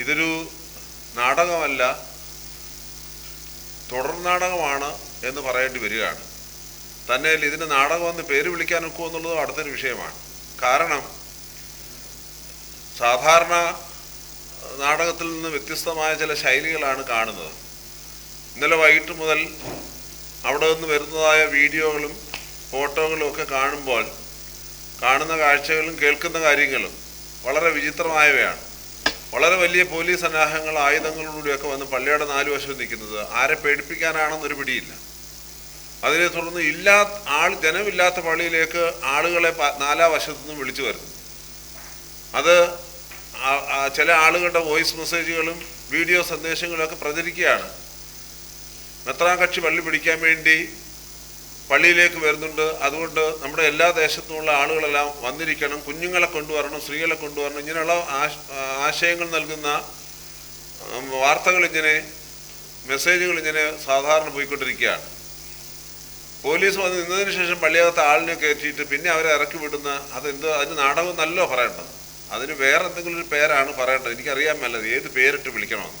ഇതൊരു നാടകമല്ല തുടർ നാടകമാണ് എന്ന് പറയേണ്ടി വരികയാണ്. തന്നെ ഇതിന് നാടകമെന്ന് പേര് വിളിക്കാൻ ഒക്കുമോ എന്നുള്ളതും അടുത്തൊരു വിഷയമാണ്. കാരണം സാധാരണ നാടകത്തിൽ നിന്ന് വ്യത്യസ്തമായ ചില ശൈലികളാണ് കാണുന്നത്. ഇന്നലെ വൈകിട്ട് മുതൽ അവിടെ നിന്ന് വരുന്നതായ വീഡിയോകളും ഫോട്ടോകളും ഒക്കെ കാണുമ്പോൾ കാണുന്ന കാഴ്ചകളും കേൾക്കുന്ന കാര്യങ്ങളും വളരെ വിചിത്രമായവയാണ്. വളരെ വലിയ പോലീസ് സന്നാഹങ്ങൾ ആയുധങ്ങളോടുകൂടിയൊക്കെ വന്ന് പള്ളിയുടെ നാല് വശവും നിൽക്കുന്നത് ആരെ പേടിപ്പിക്കാനാണെന്നൊരു പിടിയില്ല. അതിനെ തുടർന്ന് ഇല്ലാ ആൾ ജനമില്ലാത്ത പള്ളിയിലേക്ക് ആളുകളെ നാലാ വശത്തു നിന്നും വിളിച്ചു വരുന്നു. അത് ചില ആളുകളുടെ വോയിസ് മെസ്സേജുകളും വീഡിയോ സന്ദേശങ്ങളൊക്കെ പ്രചരിക്കുകയാണ്. മെത്രാൻ കക്ഷി പള്ളി പിടിക്കാൻ വേണ്ടി പള്ളിയിലേക്ക് വരുന്നുണ്ട്. അതുകൊണ്ട് നമ്മുടെ എല്ലാ ദേശത്തുമുള്ള ആളുകളെല്ലാം വന്നിരിക്കണം. കുഞ്ഞുങ്ങളെ കൊണ്ടുവരണം സ്ത്രീകളെ കൊണ്ടുവരണം. ഇങ്ങനെയുള്ള ആശയങ്ങൾ നൽകുന്ന വാർത്തകൾ ഇങ്ങനെ മെസ്സേജുകൾ ഇങ്ങനെ സാധാരണ പോയിക്കൊണ്ടിരിക്കുകയാണ്. പോലീസ് വന്ന് നിന്നതിന് ശേഷം പള്ളിയകത്ത് ആളിനെ കയറ്റിയിട്ട് പിന്നെ അവരെ ഇറക്കി വിടുന്ന അതെന്ത് അതിന് നാടകം നല്ലോ പറയേണ്ടത്. അതിന് വേറെ എന്തെങ്കിലും ഒരു പേരാണ് പറയേണ്ടത്. എനിക്കറിയാൻ മേലത്. ഏത് പേരിട്ട് വിളിക്കണമെന്ന്.